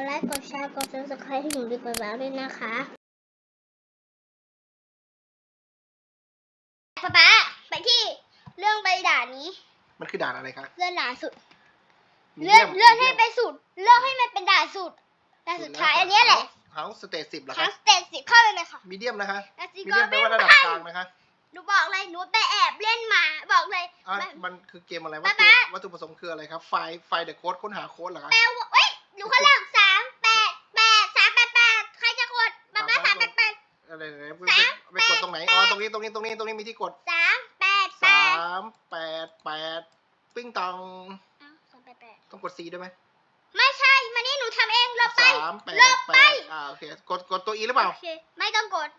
ดไลค์ กดแชร์ กด subscribe ให้หนูดีกว่าแล้วด้วยนะคะป๊าป๊าไปที่เรื่องใบด่านนี้ มันคือด่านอะไรครับเลื่อนด่านสุดมีเลื่อนดียมเลื่อนให้มีดียมไปสุด เลื่อนให้มันเป็นด่านสุดด่านสุดท้ายอันเนี้ยแหละเฮาสเตจสิบเหรอคทั้รังบสเตจสิเข้าเลยเลยค่ะมีเดียมนะคะแล้วสิมีก็เดียมแปลไม่ว่าระดับไปกลางนะคะหนูบอกเลยหนูไปแอบเล่นมาบอกเลยอะมันมันคือเกมอะไรป๊าวัตถุป๊าวัตถุประสงค์คืออะไรครับไฟล์ไฟล์เดอะโค้ดค้นหาโค้ดเหรอครับแปลว่าเอ้ยหนูเขาเริ่ม อะไรไหนไปสามไปกดตรงไหนอ๋อตรงนี้ตรงนี้ตรงนี้ตรงนี้มีที่กดสามแปดแปสาดมแปดแปดปิ้งตองอ้าวสามแปดแปดต้องกด C ด้วยไหมไม่ใช่มานี่หนูทำเองลบไป สามแปลดบแปไป ดอ่าโอเคกดกดตัว E หรือเปล่าโอเคไม่ต้องกด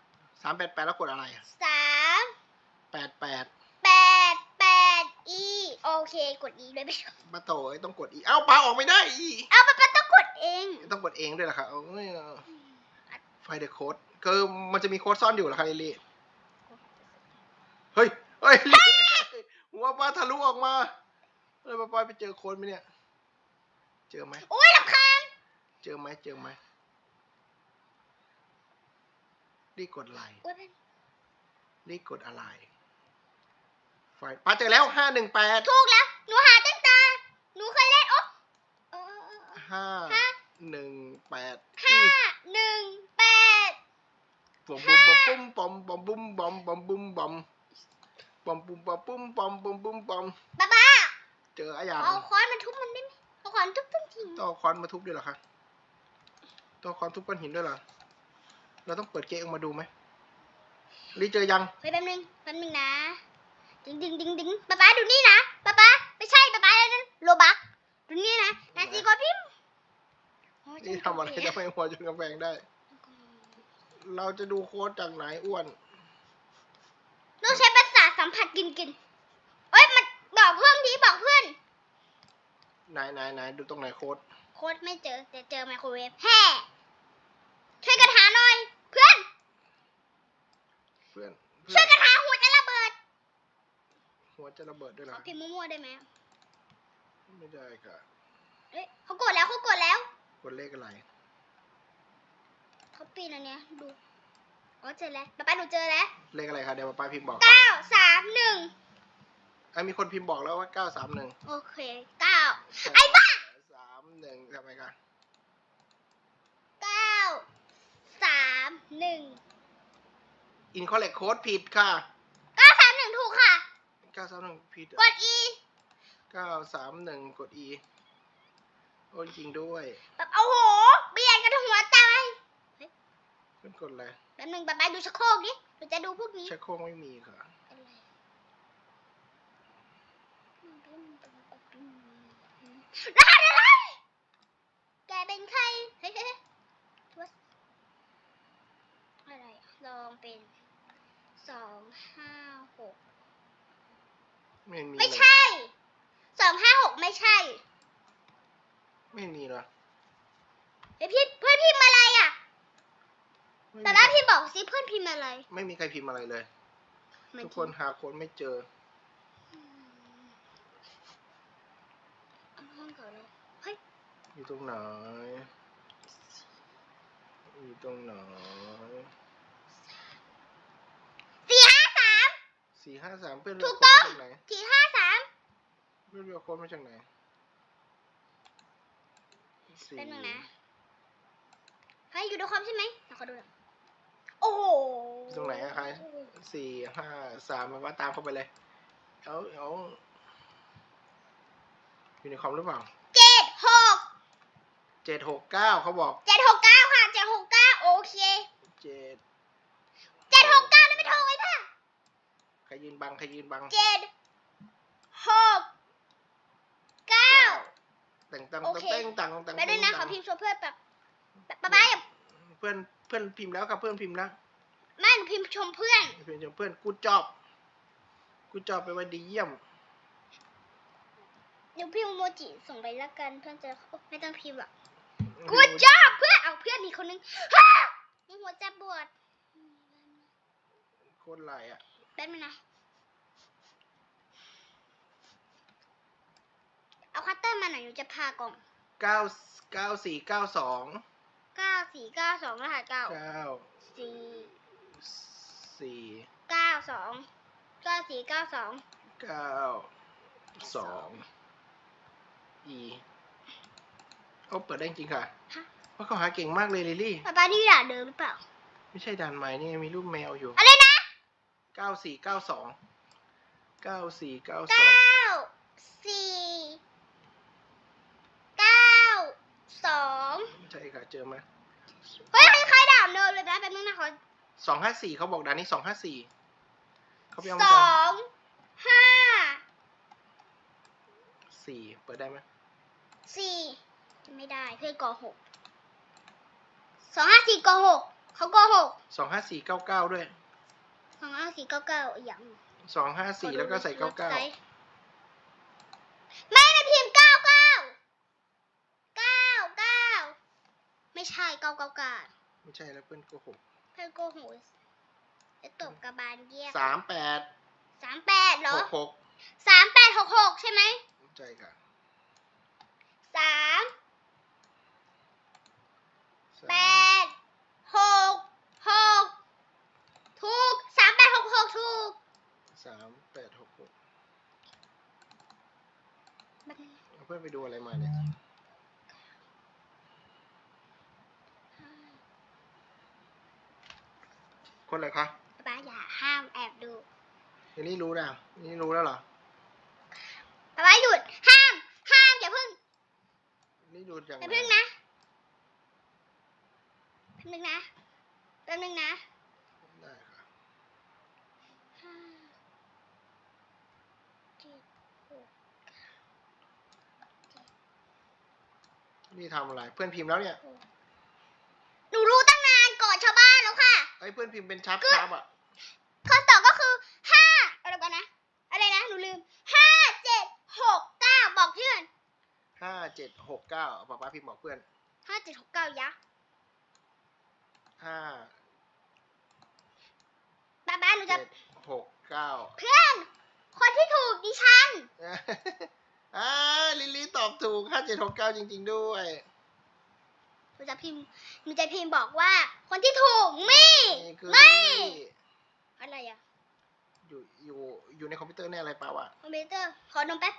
สามแปดแปดแล้วกดอะไรอะสามแปดแปดแปดแปดอีโอเคกดอีด้วยไม่ใช่มาโตเอ้ยต้องกด E เอ้าปลาออกไม่ได้ E เอาป๊าป๊าต้องกดเอง ต้องกดเองด้วยเหรอครับเอาไม่เอาไฟเดอะโค้ด คือมันจะมีโค้ดซ่อนอยู่เหรอครับลิลลี่เฮ้ยเฮ้ยลิลลี่หัวปลาทะลุออกมาเลยปลาปลาไปเจอโค้ดไหมเนี่ย เจอไหมโอ้ยลำคาญเจอไหมเจอไหมรีบกดไลค์โอ้ยเป็นรีบกดอะไรไฟปลาเจอแล้วห้าหนึ่งแปดถูกแล้ว หนูหาตั้งแต่หนูเคยเล่นโอ๊ะเออเออเออห้าห้าหนึ่งแปดห้าหนึ่งแปด ปอมบุมบอมปุ้มปอมบอมบุ้มบอมบอมบุมบอมปอมปุ้มปอมปุ้มปอมบุ้มบุมปอมป๊าป๊าเจออะไรอย่างเอาค้อนมาทุบมันได้ไหมเอาค้อนทุบทุบทิ้งต้องเอาค้อนมาทุบด้วยเหรอคะต้องเอาค้อนทุบก้อนหินด้วยเหรอเราต้องเปิดเกมออมาดูไหมรีเจอยังเฮ้ยแป๊บนึงแป๊บนึงนะดึงดึงดึงดึงป๊าป๊าดูนี่นะป๊าป๊าไม่ใช่ป๊าป๊าแล้วนั่นโลบักดูนี่นะนาซีกอพิมพ์โยนี่ทำอะไรจนทำไมหัวจนกำแพงได้ เราจะดูโค้ดจากไหนอ้วน ต้องใช้ประสาทสัมผัสกินกินเอ้ยมันบอกเพื่อนดีบอกเพื่อน ไหนไหนไหนดูตรงไหนโค้ด โค้ดไม่เจอแต่เจอไมโครเวฟแฮ่ช่วยกันหาหน่อยเพื่อน เพื่อนเพื่ช่อวนยกันหาหัวจะระเบิด หัวจะระเบิดด้วยเหรขออพิมพ์มั่วๆได้ไหมไม่ได้ค่ะเอ้ยเขากดแล้วเขากดแล้วกดเลขอะไร เขาปีนอันเนี้ยดูอ๋อเจอแล้วป๊าป๊าหนูเจอแล้วเลขอะไรคะเดี๋ยวป้าพิมพ์บอกเก้าสามหนึ่งอะมีคนพิมพ์บอกแล้วว่าเก้าสามหนึ่งโอเคเก้าไอ้บ้าสามหนึ่งทำไมคะเก้าสามหนึ่งอินคอร์เรคโค้ดผิดค่ะเก้าสามหนึ่งถูกค่ะเก้าสามหนึ่งผิดกด e เก้าสามหนึ่งกด e โอ้จริงด้วยแบบโอ้โหเบียดกันหัวตาย เพื่อนกดอะไรแป๊บนึงป๊าป๊าดูชักโครกดิหนูจะดูพวกนี้ชักโครกไม่มีค่ะอะไรรหัสอะไรแกเป็นใคร เฮ้ยเฮ้ยเฮ้ย What? อะไรอะลองเป็นสองห้าหกไม่มีไม่เลยใช่สองห้าหกไม่ใช่ ไม่มีเหรอเฮ้ยพี่เพื่อนพิมพ์อะไรอะไม่ แต่มีว่าใครพี่บอกสิเพื่อนพิมพ์อะไร ไม่มีใครพิมพ์อะไรเลยมัทุกคนหาโค้ดไม่เจอเอาห้องก่อนเลยเฮ้ยอยู่ตรงไหน อยู่ตรงไหนสี่ห้าสามสี่ห้าสามเพื่อนถูเลือกกโค้ต้ดองมาจากไหนสี่ห้าสามเพื่อนเลือกโค้ดมาจากไหนสี่เป็นหนึ่งนะเฮ้ยอยู่ในความใช่ไหมเดี๋ยวขอดูหน่อย โอ้โหอยู่ตรงไหนอะใครสี่ห้าสามมันว่าตามเข้าไปเลยเอาเอาอยู่ในคอมหรือเปล่าเจ็ดหกเจ็ดหกเก้าเขาบอกเจ็ดหกเก้าค่ะเจ็ดหกเก้าโอเคเจ็ดเจ็ดหกเก้าได้ไม่โทรไว้ป่ะใครยืนบังใครยืนบังเจ็ดหกเก้าแต่งตังโอเคแต่งตังแต่งไปด้วยนะขอตังพิมพ์โชว์เพื่อนแบบแบบป๊าป๊าอย่าเพื่อนเพื่อนพิมพ์แล้วครับเพื่อนพิมพ์แล้วไม่หนูพิมพ์ชมเพื่อนเพื่อนเพื่อนกูจอบกูจอบไปลว่าดีเยี่ยมเดี๋ยวพิมพ์โมจิส่งไปแล้วกันเพื่อนจะโอ๊ะไม่ต้องพิมพ์หรอกกูจอบเพื่อนเอาเพื่อนมีคนนึงฮ่ามีหัวใจปวดโคตรไหลอะแป๊บนึงนะเอาคัตเตอร์มาหน่อยหนูจะพากล่องเก้าเก้าสี่เก้าสอง เก้าสี่เก้าสองรหัสเก้าเก้าสี่สี่เก้าสองเก้าสี่เก้าสองเก้าสองอีเขาเปิดได้จริงค่ะฮะเพราะเขาหาเก่งมากเลยลิลลี่ป้าป้านี่ด่าเดิมหรือเปล่า ไม่ใช่ด่านใหม่นี่มีรูปแมวอยู่ อะไรนะเก้าสี่เก้าสองเก้าสี่เก้าสองเก้าสี่เก้าสอง ใช่ค่ะเจอไหมเฮ้ยใครด่าเดิมเลยนะแป๊บนึงนะขอสองห้าสี่เขาบอกด่านนี้สองห้าสี่เขาไปเอาสมาจอองห้าสี่เปิดได้ไหมสี่ไม่ได้เพื่อนโกหกสองห้าสี่โกหกเขาโกหกสองห้าสี่เก้าเก้าด้วยสองห้าสี่เก้าเก้าอย่าง สองห้าสี่แล้วก็ใส่เก้าเก้า ไม่ได้พิมพ์เก้าเก้าเก้าเก้า ไม่ใช่เก้าเก้าเก้าไม่ใช่แล้วเพื่อนโกหกเพื่อนโกหกจะตบกระบาลเยี่ยมสามแปดสามแปดเหรหอกหกสามแปดหกหกใช่ไหมใช่ค่ะสามสามแปดหกหกถูกสามแปดหกหกถูกสามแปดหกหกเอาเพื่อนไปดูอะไรมาเนี่ย คนอะไรคะป้าอย่าห้ามแอบดูเดี๋ยวนี้รู้นะนี่รู้แล้วเหรอป้าหยุดห้ามห้ามอย่าเพิ่งนี่ดูจังอย่าเพิ่งนะแป๊บนึงนะแป๊บนึงนะได้ค่ะห้าเจ็ดหกนี่ทำอะไร เพื่อนพิมพ์แล้วเนี่ย หนูรู้ตั้งนานก่อนชาวบ้านแล้วค่ะ ไอ้ยเพื่อนพิมพ์เป็นชับก็ชับอะข้อตอบก็คือห้าอะไรกันนะ อะไรนะ หนูลืมห้าเจ็ดหกเก้าบอกเพื่อนห้าเจ็ดหกเก้าป้าป้าพิมพ์บอกเพื่อนห้าเจ็ดหกเก้ายักษ์ห้าป้าบ้านหนูจะเจ็ดหกเก้าเพื่อน คนที่ถูกดิฉัน อ่าลิลลี่ตอบถูกห้าเจ็ดหกเก้าจริง ๆ ด้วย หนูจะพิมพ์ หนูจะพิมพ์บอกว่า คนที่ถูกมี่นี่คือไม่ลิลลี่อะไรอะอยู่อยู่อยู่ในคอมพิวเตอร์แน่อะไรเปล่าวะคอมพิวเตอร์ขอนมแป๊บ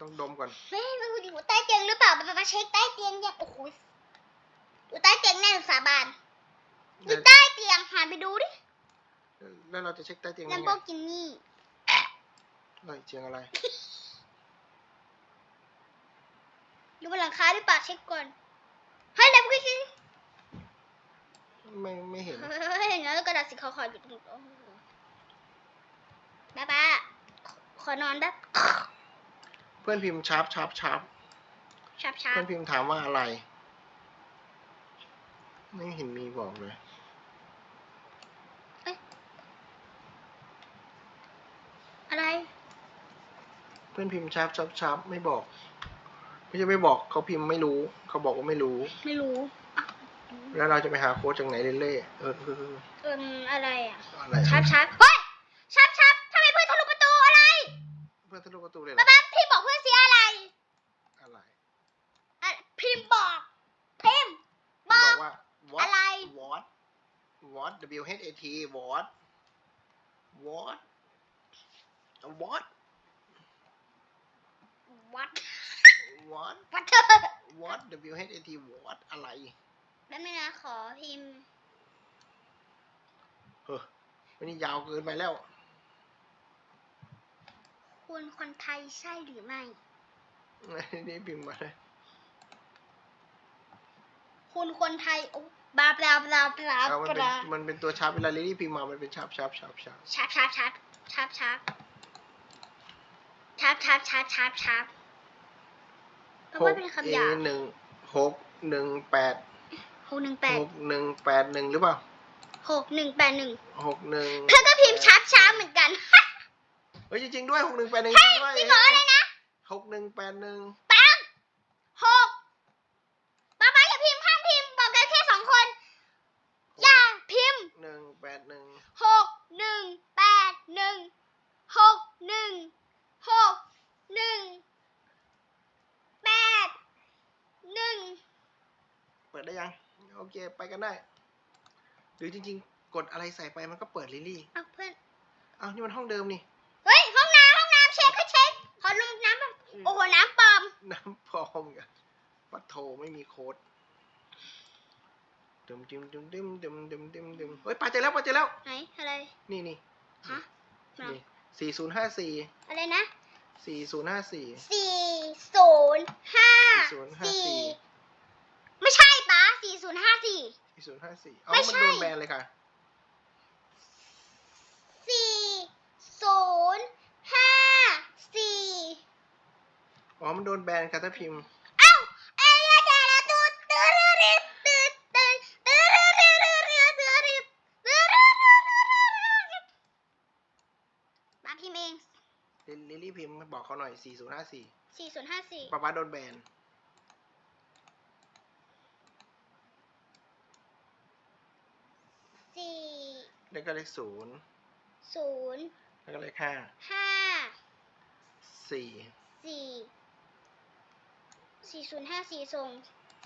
ต้องดมก่อนเฮ้ยมันอยู่ใต้เตียงหรือเปล่าป้าป้าเช็คใต้เตียงยังโอ้โหอยู่ใต้เตียงแน่สาบานอยู่ใต้เตียงหันไปดูดิแล้วเราจะเช็คใต้เตียงลัได้มไงโบกินี่เฮ้ยเชียงอะไรอยู่บนหลังคาหรือเปล่าเช็คก่อนเฮ้ยลัมโบกินี่ ไม่ไม่เห็นเฮ้ยงั้นกระดาษสีขาวๆอยู่ตรงนี้โอ้โหป้าป้าขอขอนอนแป๊บเพื่อนพิมพ์ชับชับชับชับชับเพื่อนพิมพ์ถามว่าอะไร ไม่เห็นมีบอกเลยอะไร เพื่อนพิมพ์ชับชับชับไม่บอก ไม่ใช่ไม่บอกเขาพิมพ์ไม่รู้ เขาบอกว่าไม่รู้ ไม่รู้ แล้วเราจะไปหาโค้ดจากไหนเล่ๆเออเออเออเอิมอะไรอะอะไรชับชับเฮ้ยชับชับทำไมเพื่อนทะลุประตูอะไรเพื่อนทะลุประตูเลยเหรป้าอป้าพี่บอกเพื่อนเสียอะไรอะไรอะพิมพ์บอกพิมพ์บบออกก ว่า what อะไร what what w h a t what what what วัด what วัดเธอ what w h a t what อะไร แล้วไม่นะขอพิมพ์เฮ้ยวันนี้ยาวเกินไปแล้ว คุณคนไทยใช่หรือไม่ นี่พิมพ์มาเลยคุณคนไทยโอ้บลาบลาบลาบลาเอามันบเป็นลามันเป็นตัวชับเวลาลิลลี่พิมพ์มา มันเป็นชับชับชับชับชับชับชับชับชับชับชับชับชับชับแปลว่าเป็นคำหยาบหนึ่งหกหนึ่งแปด หกหนึ่งแปดหกหนึ่งแปดหนึ่งหรือเปล่าหกหนึ่งแปดหนึ่งหกหนึ่งเพื่อนก็พิมพ์ชับช้าเหมือนกันเฮ้ยจริงๆด้วยหกหนึ่งแปดหนึ่งเฮ้ยด้วยจริงเหรออะไรนะหกหนึ่งแปดหนึ่งปังหกป้าป้าอย่าพิมพ์ห้ามพิมพ์บอกกันแค่สองคน อย่าพิมพ์หนึ่งแปดหนึ่งหกหนึ่งแปดหนึ่งหกหนึ่งหกหนึ่งแปดหนึ่งปิดได้ยัง โอเค ไปกันได้ หรือจริง ๆ กดอะไรใส่ไปมันก็เปิดลิลลี่เอาเพื่อนอ้าวนี่มันห้องเดิมนี่ เฮ้ย ห้องน้ำห้องน้ำเช็คก็เช็คขอลงน้ำแบบโอ้โห น้ำปลอม น้ำพร้อมกันปัดโทไม่มีโค้ดดึมดึมดึมดึมดึมดึมดึมดึมเฮ้ยปาเจอแล้วปาเจอแล้ว ไหน อะไร นี่นี่ฮะนี่สี่ศูนย์ห้าสี่อะไรนะสี่ศูนย์ห้าสี่สี่ศูนย์ห้า4054สี่ไม่ใช่ ป้าสี่ศูนย์ห้าสี่ สี่ศูนย์ห้าสี่เอาไม่มันใช่ โดนแบนเลยค่ะ สี่ศูนย์ห้าสี่อ๋อ มันโดนแบนค่ะถ้าพิมพ์อ้าเอ้ยเดี๋ราดูตื้อริบตื้อตื้อตื้อริบตื้อริบตื้อริบตื้อริบมาพี่เมงลิลลี่พิมพ์บอกเขาหน่อยสี่ศูนย์ห้าสี่สี่ศูนย์ห้าสี่ป๊าป๊าโดนแบน แล้วก็เลขศูนย์ศูนย์แล้วก็เลขห้าห้าสี่สี่สี่ศูนย์ห้าสี่ส่ง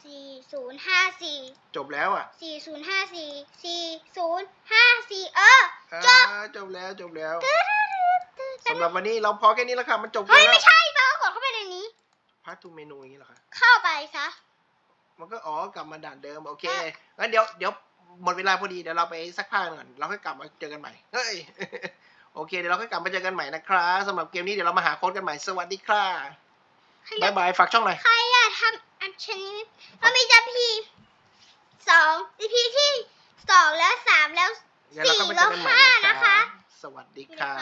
สี่ศูนย์ห้าสี่จบแล้วอะสี่ศูนย์ห้าสี่สี่ศูนย์ห้าสี่เออ จบ อ่าจบแล้วจบแล้วตืดตืดตืดสำหรับวันนี้เราพอแค่นี้แล้วค่ะมันจบเฮ้ยแล้วไม่ใช่ป้ากดเข้าไปในนี้ พาร์ททูเมนูอย่างนี้เหรอคะ เข้าไปซะ มันก็อ๋อกลับมาด่านเดิม โอเคอะงั้นเดี๋ยวเดี๋ยว หมดเวลาพอดีเดี๋ยวเราไปซักผ้าก่อนเราค่อยกลับมาเจอกันใหม่เฮ้ยโอเคเดี๋ยวเราค่อยกลับมาเจอกันใหม่นะครับสำหรับเกมนี้เดี๋ยวเรามาหาโค้ดกันใหม่สวัสดีค่ะใครอายบ๊ายยบายฝากช่องหน่อยใครอยากทำอันชนี้เรามีจะพีสองพีที่สองแล้วสามแล้วเดี๋ยวเราสี่เข้ามาเจแล้อวกันใหม่ห้านะนะคะ สวัสดีค่ะ